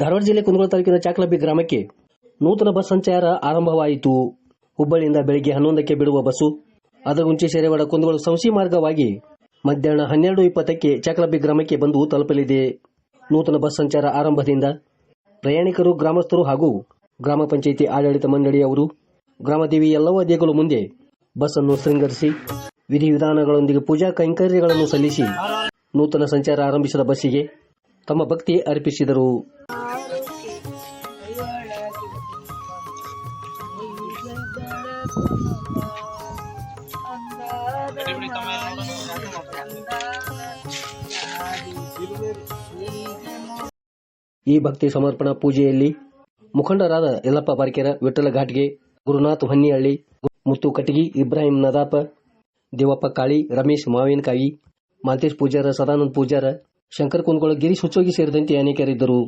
ಧಾರವಾಡ ಜಿಲ್ಲೆ ಕುಂದಗೋಳ ತಾಲೂಕಿನ ಚಾಕಲಬ್ಬಿ ಗ್ರಾಮಕ್ಕೆ ನೂತನ ಬಸ್ ಸಂಚಾರ ಆರಂಭವಾಯಿತು. ಹುಬ್ಬಳ್ಳಿಯಿಂದ ಬೆಳಗ್ಗೆ ಹನ್ನೊಂದಕ್ಕೆ ಬಿಡುವ ಬಸ್ಸು ಅದಗುಂಚಿ ಶೆರೆವಾಡ ಕುಂದಗೋಳ ಸಂಸಿ ಮಾರ್ಗವಾಗಿ ಮಧ್ಯಾಹ್ನ ಹನ್ನೆರಡು ಇಪ್ಪತ್ತಕ್ಕೆ ಚಾಕಲಬ್ಬಿ ಗ್ರಾಮಕ್ಕೆ ಬಂದು ತಲುಪಲಿದೆ. ನೂತನ ಬಸ್ ಸಂಚಾರ ಆರಂಭದಿಂದ ಪ್ರಯಾಣಿಕರು, ಗ್ರಾಮಸ್ಥರು ಹಾಗೂ ಗ್ರಾಮ ಪಂಚಾಯಿತಿ ಆಡಳಿತ ಮಂಡಳಿಯವರು ಗ್ರಾಮದೇವಿ ಎಲ್ಲವೂ ದೇಗುಲ ಮುಂದೆ ಬಸ್ ಅನ್ನು ಶೃಂಗರಿಸಿ ವಿಧಿವಿಧಾನಗಳೊಂದಿಗೆ ಪೂಜಾ ಕೈಂಕರ್ಯಗಳನ್ನು ಸಲ್ಲಿಸಿ ನೂತನ ಸಂಚಾರ ಆರಂಭಿಸಿದ ಬಸ್ಸಿಗೆ ತಮ್ಮ ಭಕ್ತಿ ಅರ್ಪಿಸಿದರು. ಈ ಭಕ್ತಿ ಸಮರ್ಪಣಾ ಪೂಜೆಯಲ್ಲಿ ಮುಖಂಡರಾದ ಯಲ್ಲಪ್ಪ ಬಾರ್ಕೆರ ವಿಠಲ ಘಾಟ್ಗೆ, ಗುರುನಾಥ್ ಹೊನ್ನಿಹಳ್ಳಿ, ಮುತ್ತು ಕಟಗಿ ಇಬ್ರಾಹಿಂ ನದಾಪ, ದೇವಪ್ಪ ಕಾಳಿ, ರಮೇಶ್ ಮಾವಿನಕಾಯಿ ಮಾಂತೇಶ್ ಪೂಜಾರ, ಸದಾನಂದ ಪೂಜಾರ, ಶಂಕರ್ ಕುಂದಗೋಳ ಗಿರೀಶ್ ಹುಚ್ಚೋಗಿ ಸೇರಿದಂತೆ ಅನೇಕರಿದ್ದರು.